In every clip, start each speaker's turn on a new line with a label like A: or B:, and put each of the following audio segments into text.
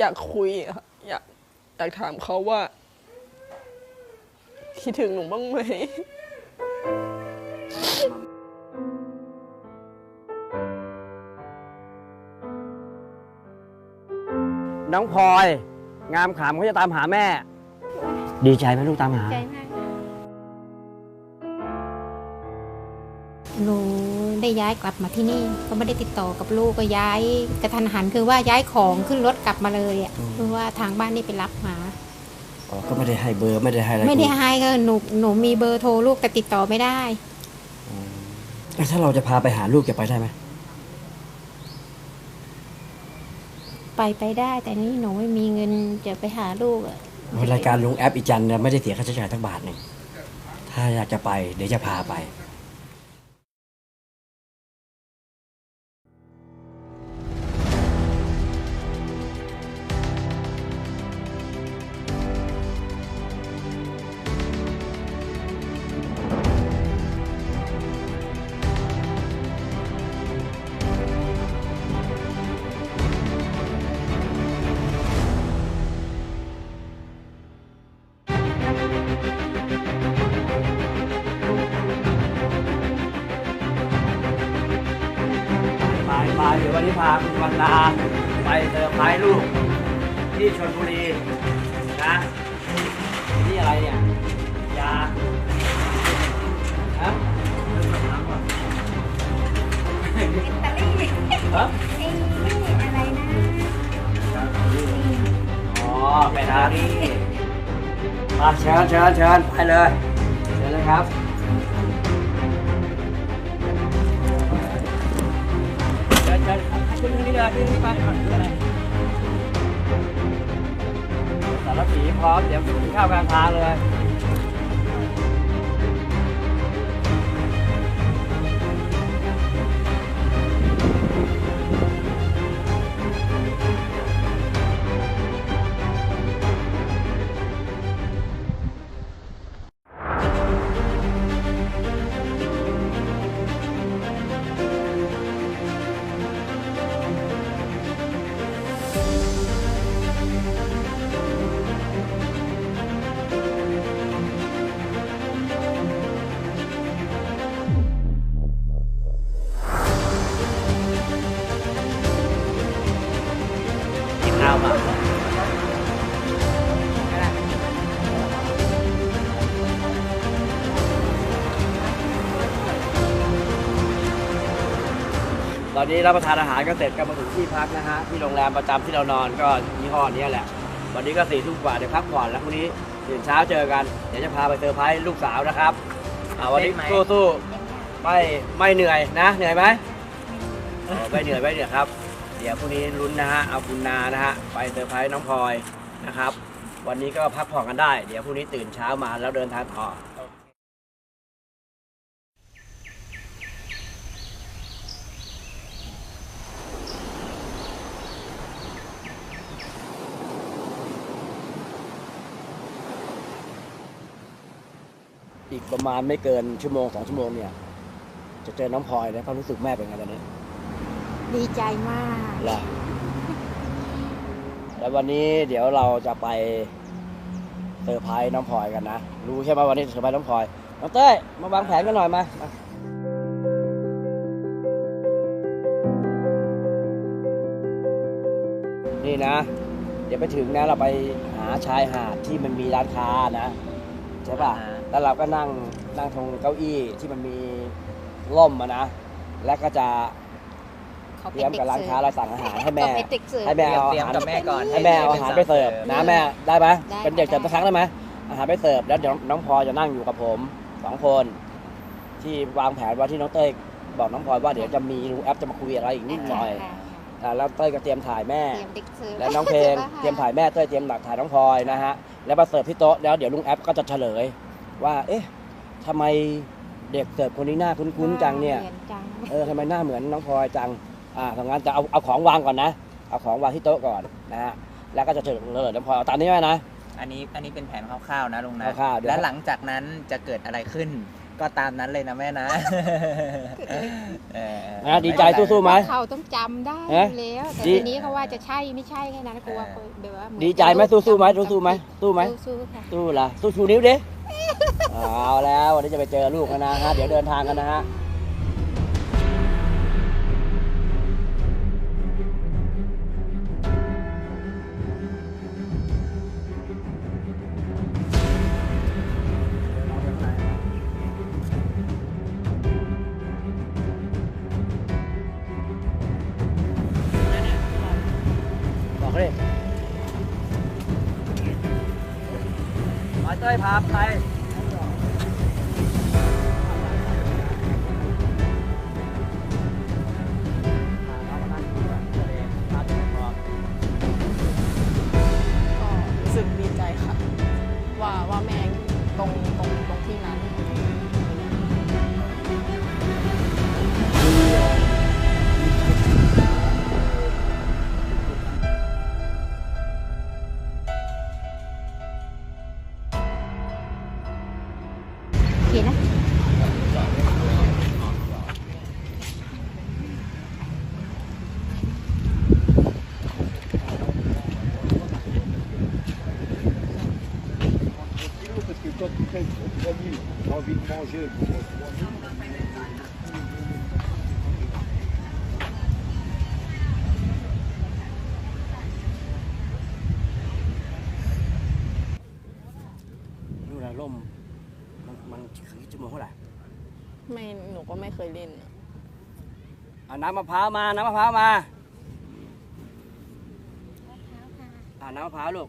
A: อยากคุยอะค่ะอยากอยากถามเขาว่า คิดถึงหนูบ้างไหม
B: น้องพลอย งามขำเขาจะตามหาแม่ ดีใจไหมลูกตามหา
C: ใจมากหนู ได้ย้ายกลับมาที่นี่ก็ไม่ได้ติดต่อกับลูกก็ย้ายกระทันหันคือว่าย้ายของขึ้นรถกลับมาเลยอะคือว่าทางบ้านนี่ไปรับมา
B: อ๋อก็ไม่ได้ให้เบอร์ไม่ได้ให้อะไร
C: ไม่ได้
B: กู
C: ให้ก็หนูหนูมีเบอร์โทรลูกแต่ติดต่อไม่ได้
B: แล้วถ้าเราจะพาไปหาลูกจะไปได้ไหม
C: ไปไปได้แต่นี่หนูไม่มีเงินจะไปหาลูกอะ
B: รายการลุงแอปอีจันเนี่ยไม่ได้เสียค่าใช้จ่ายทั้งบาทหนึ่งถ้าอยากจะไปเดี๋ยวจะพาไป ไปไปเดี๋ยววันนี้พาคุณวันดาไปเซอร์ไพรส์ลูก ที่ชลบุรีนะนี่อะไรเนี่ยยาฮะ
C: อิตาลี
B: ฮะ
C: ไอ้นี่อะไรนะ
B: อ๋อไปทางนี้มาเชิญเชิญเชิญไปเลยเชิญเลยครับ ชิญขึ้นที่เลยขึ้นทางนี้ไปก่อนขึ้นอะไรสารผีพร้อมเดี๋ยวกินข้าวกลางทางเลย อนนี้รับประทานอาหารก็เสร็จก็มาถึงที่พักนะฮะที่โรงแรมประจำที่เรานอนก็ยี่ห้อนี้แหละ วันนี้ก็สี่ทุ่มกว่าเดี๋ยวพักผ่อนแล้วพรุ่งนี้ตื่นเช้าเจอกันเดี๋ยวจะพาไปเซอร์ไพรส์ลูกสาวนะครับอ่าวันนี้สู้ๆไม่ไม่เหนื่อยนะ เหนื่อยไหมเออไม่เหนื่อยไม่เหนื่อยครับ เดี๋ยวพรุ่งนี้ลุ้นนะฮะเอาคุณนานะฮะไปเซอร์ไพรส์น้องพลอยนะครับ วันนี้ก็พักผ่อนกันได้ เดี๋ยวพรุ่งนี้ตื่นเช้ามาแล้วเดินทางต่อ ประมาณไม่เกินชั่วโมงสองชั่วโมงเนี่ย จะเจอน้องพลอยแล้วความรู้สึกแม่เป็นไงตอนนี้
C: ดีใจมาก
B: ล่ะแล้ววันนี้เดี๋ยวเราจะไปเซอร์ไพรส์น้องพลอยกันนะ รู้ใช่ไหมวันนี้เซอร์ไพรส์น้องพลอยน้องเต้ยมาวางแผนกันหน่อยมามานี่นะ เดี๋ยวไปถึงนะเราไปหาชายหาดที่มันมีร้านค้านะ ใช่ป่ะ แล้วเราก็นั่งนั่งตรงเก้าอี้ที่มันมีร่มอะนะ แล้วก็จะ
C: เขา
B: เต
C: เป็
B: รีย
C: น
B: ม
C: เด็
B: กับ
C: ก
B: ร้าน
C: เสิ
B: ค้า
C: ร์ฟ
B: เราสั่งอาหารให้แม่
C: เขาเป็นเด็กเสิร์ฟ
B: ให้แม่เอา
D: เตรีย
B: อามหาร
D: กับแม่ก่อน
B: ให้แม่เอาอาหารไปเสิร์ฟนะแม่ได้ไหม
C: ได้
B: เป็นเด็ก
C: ได้
B: เสิร์ฟสักครั้งได้ไหมอาหารไปเสิร์ฟแล้วเดี๋ยวน้องพลอยจะนั่งอยู่กับผมสองคน ที่วางแผนว่าที่น้องเต้ยบอกน้องพลอยว่าเดี๋ยวจะมีลุงแอปจะมาคุยอะไรอีกนิดหน่อย
C: ค่ะ
B: อ่าแล้วเต้ยก็เตรียมถ่ายแม่
C: เตรียมเด็กเสิร์ฟ
B: และน้องเพลงเตรียมถ่ายแม่เต้ยเตรียมหลักถ่ายน้องพลอยนะฮะแล้วมาเสิร์ฟที่โต๊ะแล้วเดี๋ยวลุงแอปก็จะเฉลย ว่า เอ๊ะทำไมเด็กเสิร์ฟคนนี้หน้าคุ้นๆจังเนี่ย
C: หมือจัง
B: เออทำไมหน้าเหมือนน้องพลอยจัง อ่าทางนั้นจะเอาเอาของวางก่อนนะ เอาของวางที่โต๊ะก่อนนะฮะ แล้วก็จะเฉลยน้องพลอยเอาตามนี้ไหมนะ
D: อันนี้อันนี้เป็นแผนคร่าวๆนะลุงนะ
B: คร่าวๆเดี๋ยว
D: และหลังจากนั้นจะเกิดอะไรขึ้น ก็ตามนั้นเลยนะแม่นะเออ
B: นะดีใจสู้ๆไหม
C: เขาต้องจำได้อ
B: เอ๊ะ
C: ยู่แล้วแต่
B: ดี
C: ทีนี้เขาว่าจะใช่ไม่ใช่แค่นั้นกลัวเขาแบบว่าเหมือน
B: ดีใจไหมสู้ๆไหมสู้ๆไหมสู้ไหม
C: สู้ๆค่ะ
B: สู้ล่ะสู้ชูนิ้วดิ เอาแล้ววันนี้จะไปเจอลูกกันนะฮะเดี๋ยวเดินทางกันนะฮะ เต้ยพาไป
E: Parce que quand tu fais 3000, t'as envie de manger pour 3000.
B: นู่นนะร่มมันมันคือจมูกเท่าไหร่
A: ไม่หนูก็ไม่เคยเล่นอะ
B: เอาน้ำมะพร้าวมา น้ำมะพร้าวมาอ่าน้ำมะพร้าวลูก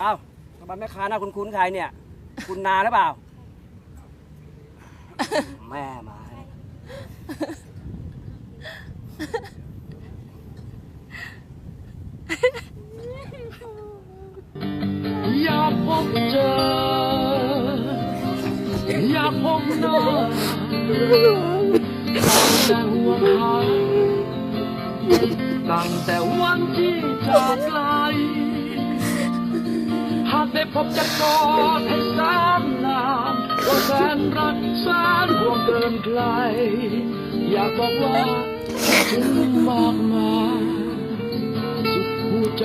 B: เอ้า ทำไมแม่ค้าหน้าคุ้นๆใครเนี่ย คุณนาหรือเปล่า แม่มา
F: อยากพบเจอ อยากพบหน้าแต่ห่วงหาตั้งแต่วันที่จากไกล ได้พบจะกอดให้แสนนานก็แสนรักแสนห่วงเกินไกล อยากบอกว่าถึงมากมายสุดหัวใจ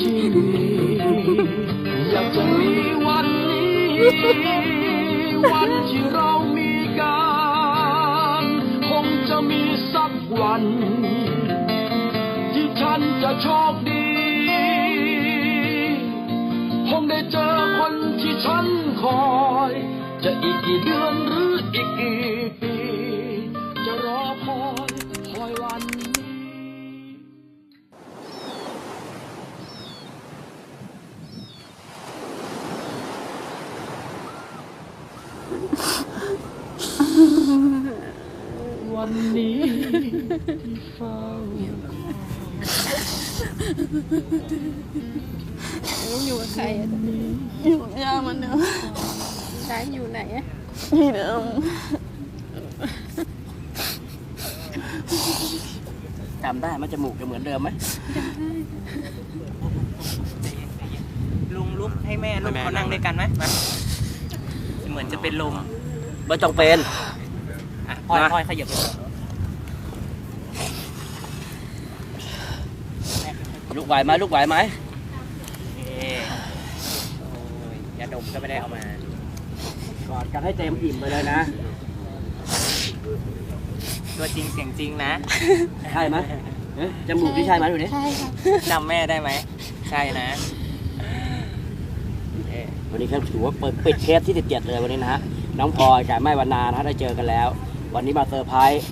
F: ที่มีอยากจะมีวันนี้ วันที่เรามีกันคงจะมีสักวัน ที่ฉันจะโชคดี กี่เดือนหรืออีกกี่ปี จะรอคอยคอยวันนี้วันนี้ที่เฝ้า
C: อยู่กับใครอะ
A: อยู่ย่ามันเดิม
C: ร้านอยู่ไหนอะ
A: ที่เดิม
B: จำได้ไหมจมูกจะเหมือนเดิมไหม
D: ลุงลุกให้แม่ลุกเขานั่งด้วยกันไหมมาเหมือนจะเป็นลม
B: ไม่ต้องเป็น
D: อะพลอย
B: มา
D: พลอยขยับไป
B: ลูกไหวไหมลูกไหวไหม
D: เอ๊ะโอ้ยยาดมก็ไม่ได้เอามา
B: กอดกันให้เต็มอิ่มไปเลยนะ
D: ตัวจริงเสียงจริงนะ
B: ใช่ไหมเอ๊ะจมูกที่ใช่ไหมดูดิ
C: ใช่ค่ะ
D: จำแม่ได้ไหม ใช่นะเอ๊ะ
B: วันนี้ครับถือว่าเปิดปิดเคสที่17เลยวันนี้นะฮะ น้องพลอยกับแม่วันนานะฮะได้เจอกันแล้ว วันนี้มาเซอร์ไพรส์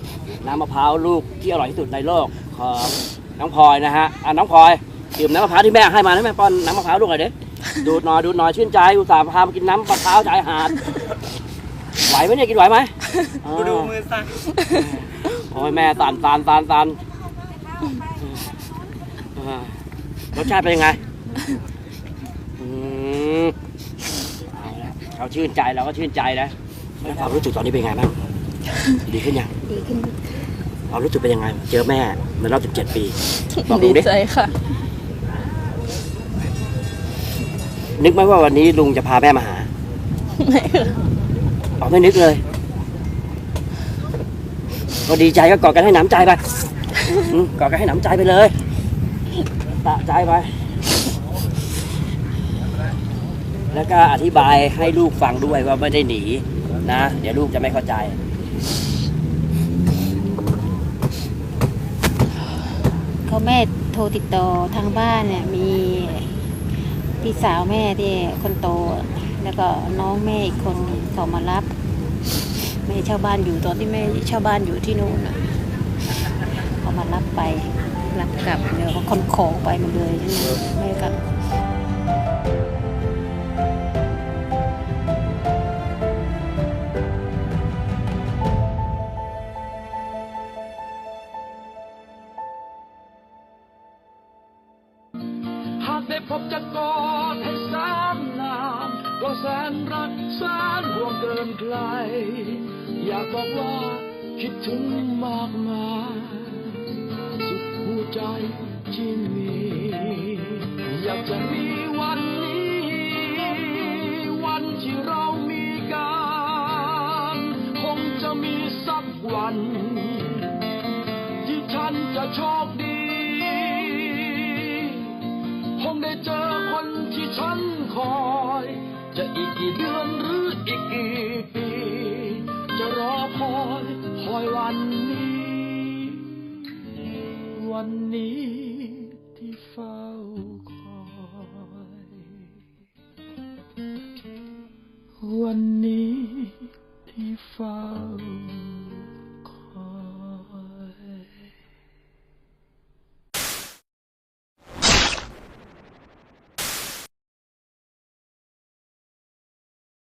B: น้ำมะพร้าวลูกที่อร่อยที่สุดในโลกของน้องพลอยนะฮะ อะน้องพลอยดื่มน้ำมะพร้าวที่แม่ให้มานะแม่ป้อนน้ำมะพร้าวลูกหน่อยดิ ดูดหน่อยดูดหน่อยชื่นใจอุตส่าห์พามากินน้ำมะพร้าวชายหาดไหวไหมเนี่ยกินไหวไหม
D: กูดูมือสั่น
B: โอ้ยแม่สั่นสั่นสั่นสั่นอ่ารสชาติเป็นยังไงอืมเอาละเขาชื่นใจเราก็ชื่นใจนะแล้วความรู้สึกตอนนี้เป็นไงบ้างดีขึ้นยัง
C: ดีขึ้น
B: ความรู้สึกเป็นยังไง เจอแม่ในรอบ 17 ปีบอก
A: ดี
B: ลุงดิ
A: ใจค่ะ
B: นึกไหมว่าวันนี้ลุงจะพาแม่มาหา
A: ไม่ค่ะ
B: พอ๋อไม่นึกเลย ก็ดีใจก็กอดกันให้หนำใจไปอืมกอดกันให้หนำใจไปเลยตะใจไป แล้วก็อธิบายให้ลูกฟังด้วยว่าไม่ได้หนีนะ เดี๋ยวลูกจะไม่เข้าใจ
C: เขาแม่โทรติดต่อทางบ้านเนี่ยมี พี่สาวแม่ที่คนโต แล้วก็น้องแม่อีกคนเขามารับแม่เช่าบ้านอยู่ตอนที่แม่เช่าบ้านอยู่ที่นู่นเขามารับไปรับกลับเดี๋ยวเขาคนของไปมาเลยใช่ไหมแม่ก็
F: ห ได้พบจะกอดให้แสนนานก็แสนรักแสนห่วงเกินไกลอยากบอกว่าคิดถึงมากมายสุดหัวใจที่มี อยากจะมีวันนี้ วันที่เรามีกันคงจะมีสักวัน ที่ฉันจะโชคดี กี่เดือนหรืออีกกี่ปี จะรอคอยคอยวันนี้ วันนี้